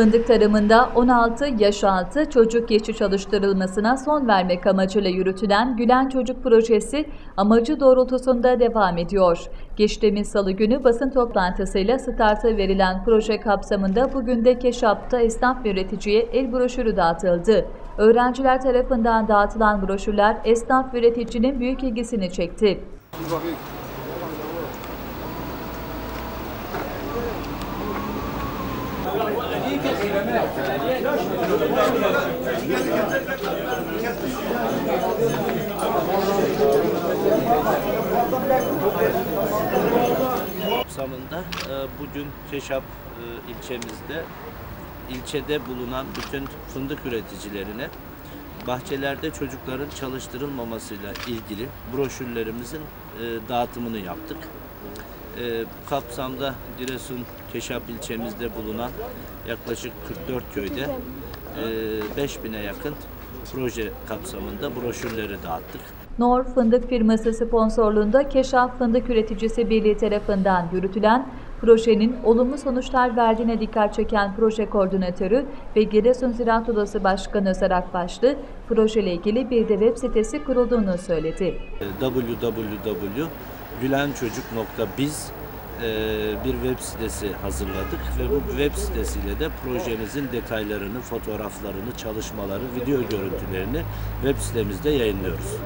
Fındık tarımında 16 yaş altı çocuk işçi çalıştırılmasına son vermek amacıyla yürütülen Gülen Çocuk Projesi amacı doğrultusunda devam ediyor. Geçtiğimiz salı günü basın toplantısıyla starta verilen proje kapsamında bugün de Keşap'ta esnaf üreticiye el broşürü dağıtıldı. Öğrenciler tarafından dağıtılan broşürler esnaf üreticinin büyük ilgisini çekti. Kapsamında e, bugün Keşap e, ilçemizde ilçede bulunan bütün fındık üreticilerine bahçelerde çocukların çalıştırılmamasıyla ilgili broşürlerimizin e, dağıtımını yaptık. E, kapsamda Giresun Keşap ilçemizde bulunan yaklaşık 44 köyde e, 5000'e yakın proje kapsamında broşürleri dağıttık. Nor Fındık firması sponsorluğunda Keşaf Fındık Üreticisi Birliği tarafından yürütülen projenin olumlu sonuçlar verdiğine dikkat çeken proje koordinatörü ve Giresun Ziraat Odası Başkanı Özer Akbaşlı, projeyle ilgili bir de web sitesi kurulduğunu söyledi. www.gülençocuk.biz e, bir web sitesi hazırladık ve bu web sitesiyle de projemizin detaylarını, fotoğraflarını, çalışmaları, video görüntülerini web sitemizde yayınlıyoruz.